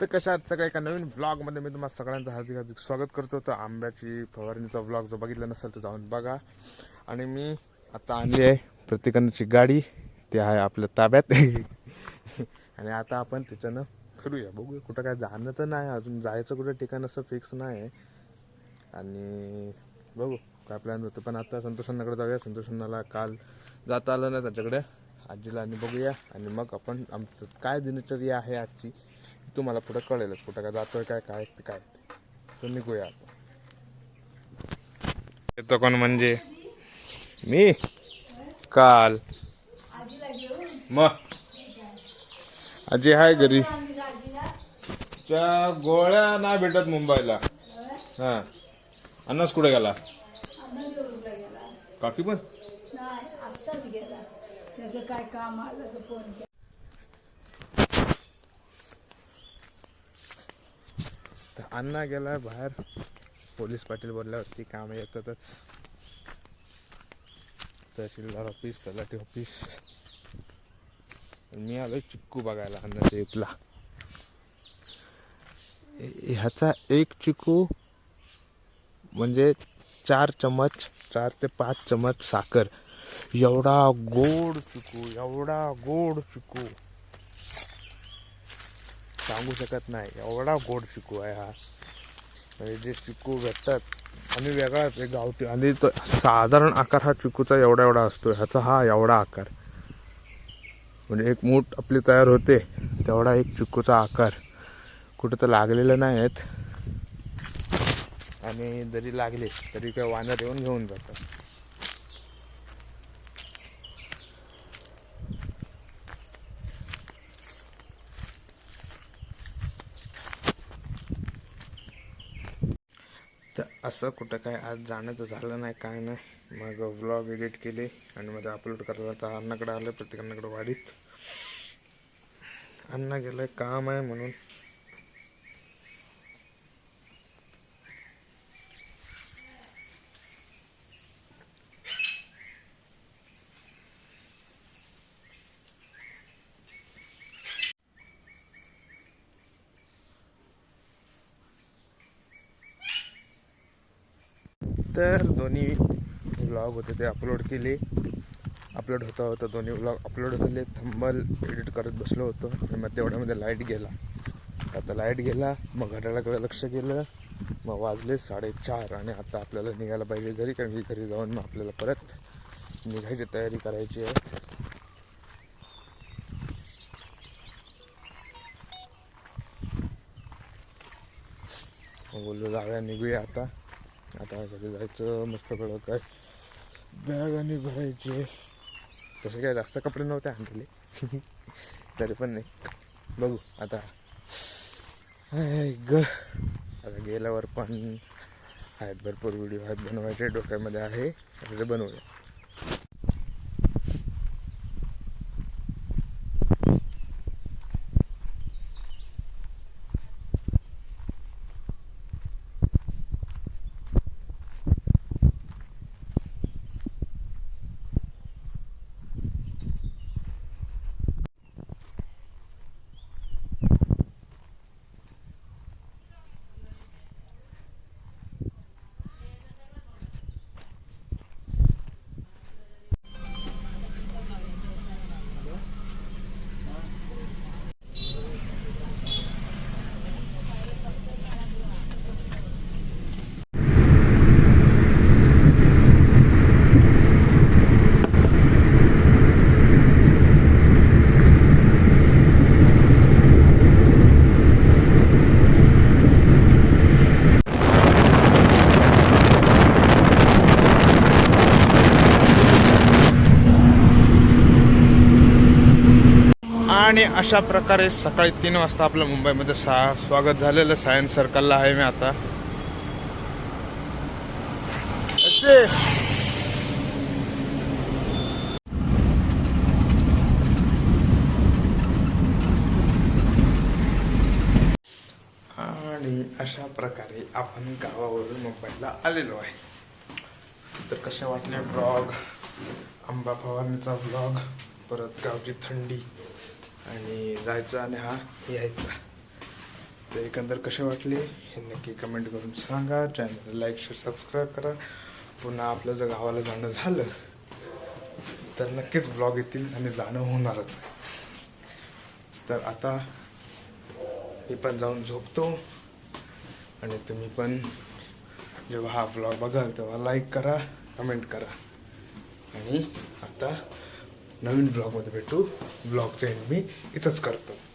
तर कशात सगळ्या? एका नवीन व्लॉगमध्ये मी तुम्हाला सगळ्यांचं हार्दिक हार्दिक स्वागत करतो. तर आंब्याची फवारणीचा व्लॉग जर बघितला नसेल तर जाऊन बघा. आणि मी आता आणली आहे प्रत्येकाची गाडी. ती आहे आपल्या ताब्यात. आणि आता आपण त्याच्यानं फिरूया. बघूया कुठं काय जाणं तर नाही. अजून जायचं कुठं ठिकाण असं फिक्स नाही आहे आणि बघू काय प्लॅन होतं. पण आता संतोषांनाकडे जाऊया. संतोषांनाला काल जाता आलं नाही त्याच्याकडे. आजीला आणि बघूया. आणि मग आपण आमचं काय दिनचर्या आहे आजची? तुम्हाला पुढे कळेलच कुठं काय जातोय काय काय ते काय. ते तर निघूया आता. येतो कोण म्हणजे? मी? काल. मग आजी आहे घरी. त्या गोळ्या नाही भेटत मुंबईला. हा. अन्नस कुठे गेला? काकी पण? नाही आत्ताच गेला. त्याचं काय काम आलं तर फोन केला तर अण्णा गेला बाहेर. पोलीस पाटील बोलल्यावरती कामं येतातच. तहसीलदार ऑफिस तलाठी ऑफिस मी आलो चिक्कू बघायला अण्णाच्या इथला ह्याचा एक चिकू म्हणजे चार चमच चार ते पाच चमच साखर. एवढा गोड चिकू एवढा गोड चिकू सांगू शकत नाही एवढा गोड चिकू आहे हा. जे चिकू भेटतात आणि वेगळाच एक गावठी. आणि तो साधारण आकार हा चिकूचा एवढा एवढा असतो ह्याचा हा एवढा आकार. म्हणजे एक मूठ आपली तयार होते तेवढा एक चिकूचा आकार. कुठं तर लागलेलं नाही आहेत आणि जरी लागले तरी काय वानर येऊन घेऊन जातात. तर असं कुठं काय आज जाणं तर झालं नाही काय नाही. मग व्लॉग एडिट केले आणि मध्ये अपलोड करायला तर अन्नाकडे आलं प्रत्येकांकडे वाढीत. अण्णा गेलं काम आहे म्हणून. तर दोन्ही ब्लॉग होते ते अपलोड केले. अपलोड होता होता दोन्ही ब्लॉग अपलोड झाले. थंबल एडिट करत बसलो होतो. आणि मग तेवढ्यामध्ये लाइट गेला. आता लाइट गेला. मग घड्याळाकडे लक्ष गेलं मग वाजले साडेचार आणि आता आपल्याला निघायला पाहिजे घरी कारण की घरी जाऊन मग आपल्याला परत निघायची तयारी करायची आहे. मग बोललो जाऊया निघूया आता. आता घरी जायचं मस्त कडं काय. बॅग आणि भरायचे. तसे काय जास्त कपडे नव्हते आणलेले. तरी पण नाही. बघू आता. हाय ग. आता गेल्यावर पण आहेत भरपूर व्हिडिओ आहेत बनवायचे डोक्यामध्ये आहे. आता ते बनवूया. आणि अशा प्रकारे सकाळी तीन वाजता आपलं मुंबईमध्ये सा स्वागत झालेलं सायन्स सर्कलला आहे मी आता. असे. आणि अशा प्रकारे आपण गावावरून मुंबईला आलेलो आहे. तर कसे वाटले ब्लॉग आंबा फवारणीचा ब्लॉग परत गावची थंडी. आणि जायचं आणि हा यायचा. तर एकंदर कसे वाटले हे नक्की कमेंट करून सांगा. चॅनलला लाईक शेअर सबस्क्राईब करा. पुन्हा आपलं जर गावाला जाणं झालं तर नक्कीच ब्लॉग येतील आणि जाणं होणारच आहे. तर आता मी पण जाऊन झोपतो. आणि तुम्ही पण जेव्हा हा ब्लॉग बघाल तेव्हा लाईक करा कमेंट करा. आणि आता नवीन ब्लॉगमध्ये भेटू ब्लॉगचं एंड मी इथंच करतो